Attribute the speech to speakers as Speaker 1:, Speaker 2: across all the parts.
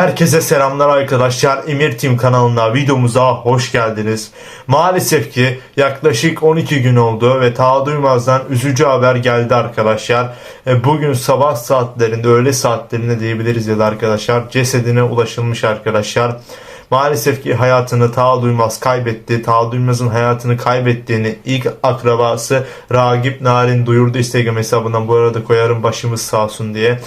Speaker 1: Herkese selamlar arkadaşlar. Emir Team kanalına videomuza hoş geldiniz. Maalesef ki yaklaşık 12 gün oldu ve ta duymazdan üzücü haber geldi arkadaşlar. E, Bugün sabah saatlerinde, öğle saatlerinde diyebiliriz ya da arkadaşlar cesedine ulaşılmış arkadaşlar. Maalesef ki hayatını Ta Duymaz kaybetti. Ta Duymaz'ın hayatını kaybettiğini ilk akrabası Ragip Narin duyurdu Instagram hesabından. Bu arada koyarım başımız sağ olsun diye.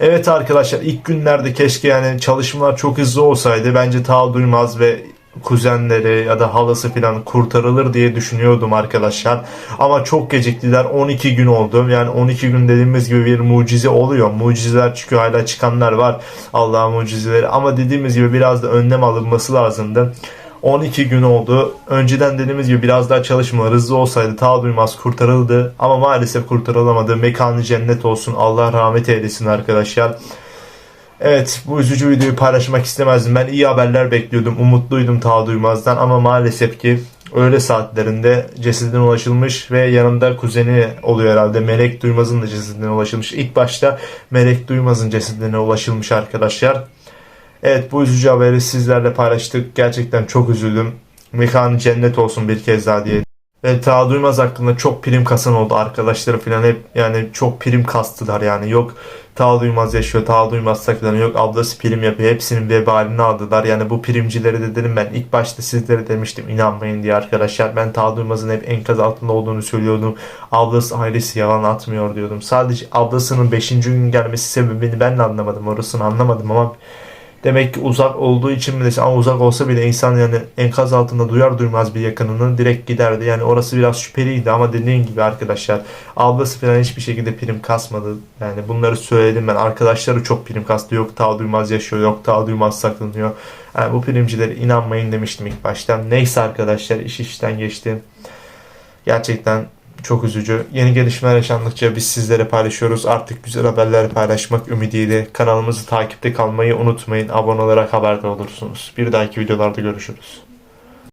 Speaker 1: Evet arkadaşlar ilk günlerde keşke yani çalışmalar çok hızlı olsaydı. Bence Ta Duymaz ve kuzenleri ya da halası falan kurtarılır diye düşünüyordum arkadaşlar. Ama çok geciktiler. 12 gün oldu. Yani 12 gün dediğimiz gibi bir mucize oluyor. Mucizeler çıkıyor. Hala çıkanlar var. Allah'ın mucizeleri. Ama dediğimiz gibi biraz da önlem alınması lazımdı. 12 gün oldu. Önceden dediğimiz gibi biraz daha çalışmalar hızlı olsaydı ta duymaz kurtarıldı. Ama maalesef kurtarılamadı. Mekanı cennet olsun. Allah rahmet eylesin arkadaşlar. Evet bu üzücü videoyu paylaşmak istemezdim. Ben iyi haberler bekliyordum. Umutluydum ta duymazdan ama maalesef ki öğle saatlerinde cesedine ulaşılmış ve yanında kuzeni oluyor herhalde. Melek Duymaz'ın da cesedine ulaşılmış. İlk başta Melek Duymaz'ın cesedine ulaşılmış arkadaşlar. Evet bu üzücü haberi sizlerle paylaştık. Gerçekten çok üzüldüm. Mekanı cennet olsun bir kez daha diye. Ve Ta Duymaz hakkında çok prim kasan oldu arkadaşları falan. Hep yani çok prim kastılar yani. Yok Ta Duymaz yaşıyor Ta Duymaz saklanıyor yok ablası prim yapıyor. Hepsinin vebalini aldılar. Yani bu primcileri de dedim ben. İlk başta sizlere demiştim inanmayın diye arkadaşlar. Ben Ta Duymaz'ın hep enkaz altında olduğunu söylüyordum. Ablası ailesi yalan atmıyor diyordum. Sadece ablasının 5. gün gelmesi sebebini ben de anlamadım. Orasını anlamadım ama Demek ki uzak olduğu için mi de ama uzak olsa bile insan yani enkaz altında duyar duymaz bir yakınını direkt giderdi. Yani orası biraz şüpheliydi ama dediğim gibi arkadaşlar ablası falan hiçbir şekilde prim kasmadı. Yani bunları söyledim ben. Arkadaşları çok prim kastı. Yok ta duymaz yaşıyor. Yok ta duymaz saklanıyor. Yani bu primcilere inanmayın demiştim ilk baştan. Neyse arkadaşlar iş işten geçti. Gerçekten çok üzücü. Yeni gelişmeler yaşandıkça biz sizlere paylaşıyoruz. Artık güzel haberler paylaşmak ümidiyle kanalımızı takipte kalmayı unutmayın. Abone olarak haberdar olursunuz. Bir dahaki videolarda görüşürüz.